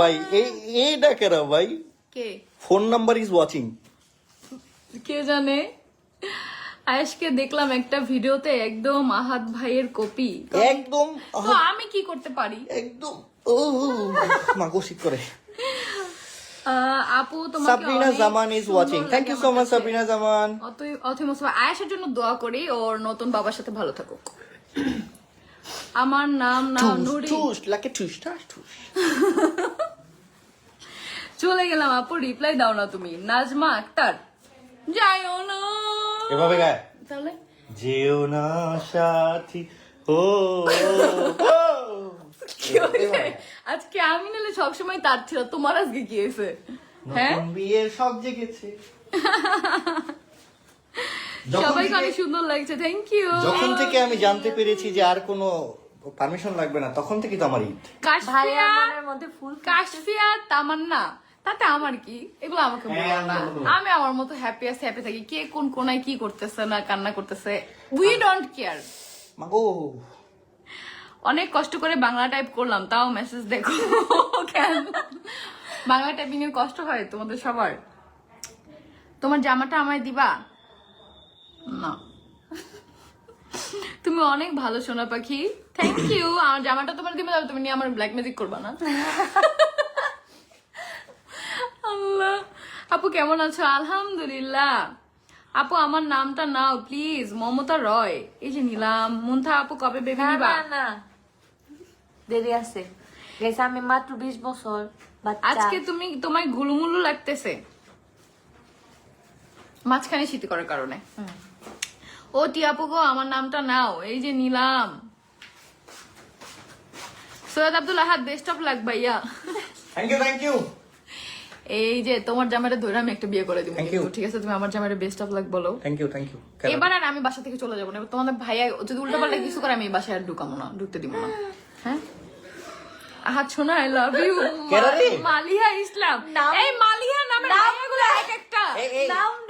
ভাই এই এইটা কেন ভাই। কে? ফোন নাম্বার ইজ ওয়াচিং কে জানে? আয়েশকে দেখলাম একটা ভিডিওতে একদম আহাত ভাইয়ের কপি। একদম তো আমি কি করতে পারি? একদম ও মাগো শীত করে। আপু তোমাকে অনেক Zaman is watching thank you so much Sabina Zaman. অতএব অথই মোস্তফা আয়েশের জন্য দোয়া করি ওর নতুন বাবার সাথে ভালো থাকুক। আমার নাম না ঠুস নুরি। লাকে ঠুস ঠুস ঠুস চলে গেলাম আপু রিপ্লাই দাও না তুমি। নাজমা আক্তার। যাইও না। এভাবে গায়? তাহলে? যেও না সাথী ও হয়েছে? আজকে আমি নাহলে সবসময় তার ছিল তোমার আজকে কি হয়েছে? হ্যাঁ? বিয়ের সব জেগেছে। সবাইকে অনেক সুন্দর লাগছে থ্যাংক ইউ যখন থেকে আমি জানতে পেরেছি যে আর কোনো পারমিশন লাগবে না তখন থেকে তো আমার ঈদ। কাশফিয়া মধ্যে ফুল কাশফিয়া তামান্না। তাতে আমার কি? এগুলো আমাকে বলো হ্যাঁ, না। আমি আমার মতো হ্যাপি আছে হ্যাপি থাকি। কে কোন কোনায় কি করতেছে না কান্না করতেছে? উই ডোন্ট কেয়ার অনেক কষ্ট করে বাংলা টাইপ করলাম তাও মেসেজ দেখো। কেন? বাংলা টাইপিং এর কষ্ট হয় তোমাদের সবার? তোমার জামাটা আমায় দিবা? না। তুমি অনেক ভালো সোনা পাখি। থ্যাংক ইউ আমার জামাটা তোমার দিবে তুমি নিয়ে আমার ব্ল্যাক ম্যাজিক করবা না। আপু কেমন আছো? আলহামদুলিল্লাহ। আপু আমার নামটা নাও প্লিজ মমতা রয়। এই যে নিলাম। মুন্থা আপু কবে বেবি না নিবা? না দেরি আছে। গেছে আমি মাত্র বিশ বছর বাচ্চা আজকে তুমি তোমায় গুলুমুলু লাগতেছে। মাঝখানে শীত করার কারণে। ও টিয়াপু গো আমার নামটা নাও। এই যে নিলাম। Syed Abdul Ahad best of luck ভাইয়া। থ্যাংক ইউ থ্যাংক ইউ এই যে তোমার জামাইটা ধরে আমি একটা বিয়ে করে দিব. ঠিক আছে? তুমি আমার জামাইটা বেস্ট অফ লাক বলো। থ্যাংক ইউ থ্যাংক ইউ এবার আর আমি বাসা থেকে চলে যাব না। এবার তোমাদের ভাইয়া যদি উল্টো পাল্টা কিছু করে আমি এই বাসায় আর ঢুকাবো না ঢুকতে দিব না। হ্যাঁ? আহাত শোনা I love you Maliha Islam. এই মালিহা নামে ভাইয়াগুলো এক একটা।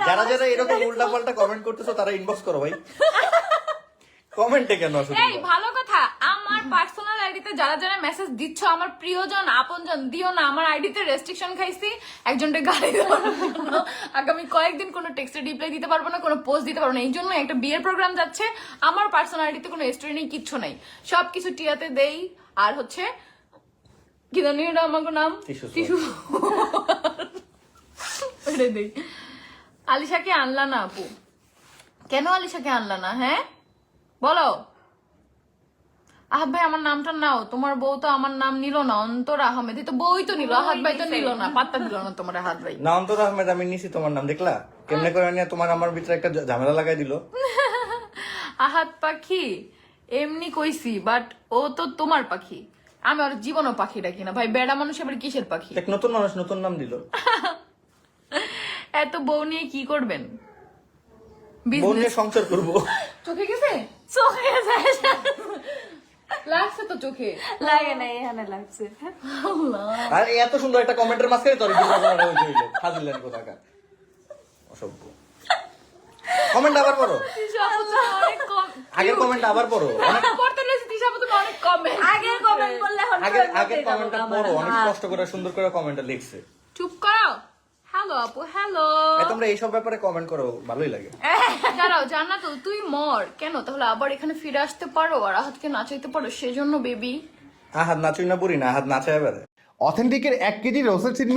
যারা যারা এরকম উল্টা পাল্টা কমেন্ট করতেছো তারা ইনবক্স করো ভাই। কমেন্টে কেন আসলে এই ভালো কথা। আমার পার্সোনাল আইডিতে যারা যারা মেসেজ দিচ্ছ আমার প্রিয়জন আপনজন দিও না। আমার আইডিতে রেস্ট্রিকশন খাইছি দেওয়ার জন্য। আগামী কয়েকদিন কোনো টেক্সটে রিপ্লাই দিতে পারব না কোনো পোস্ট দিতে পারব না। এই জন্য একটা বিয়ের প্রোগ্রাম যাচ্ছে। আমার পার্সোনাল আইডিতে কোনো স্টোরি নেই কিচ্ছু নেই। সবকিছু টিয়াতে দেই। আর হচ্ছে কি জানি এটা আমাকে নাম? টিস্যু দেই। আলিশাকে আনলা না আপু? কেন আলিশাকে আনলা না হ্যাঁ? বলো। আহাত ভাই আমার নামটা নাও। তোমার বউ তো আমার নাম নিল না অন্তর আহমেদ। তো বই তো নিল আহাত ভাই তো নিল না পাত্তা দিল না তোমার আহাত ভাই। না অন্তর আহমেদ আমি নিছি তোমার নাম দেখলা? কেমনে করে নিয়ে তোমার আমার ভিতরে একটা ঝামেলা লাগাই দিল? আহাত পাখি এমনি কইছি বাট ও তো তোমার পাখি। আমি আর জীবনও পাখি ডাকি না। ভাই বেড়া মানুষ এবার কিসের পাখি? দেখ নতুন মানুষ নতুন নাম দিল। এত বউ নিয়ে কি করবেন? বোন বিজনেস নিয়ে সংসার করব। চোখে গেছে? চোখে। চোখে। লাগে না এখানে লাগছে। আর এত সুন্দর একটা কমেন্টের মাঝখানে তোর কোথাকার? অসভ্য। কমেন্ট আবার পড়ো। আগের কমেন্ট আবার পড়ো। কমেন্ট আগের আগের কমেন্টটা পড়ো। অনেক। কষ্ট করে সুন্দর করে কমেন্টটা লিখছে। হ্যালো আপু হ্যালো তোমরা এইসব ব্যাপারে কমেন্ট করো ভালোই লাগে। দাঁড়াও জান্নাত তুই মর। কেন? তাহলে আবার এখানে ফিরে আসতে পারো আর আহাতকে নাচাইতে পারো সেজন্য বেবি আহাত নাচুই না পড়ি না আহাত নাচাই এবারে অথেন্টিকের এক কেজি রোসের সিড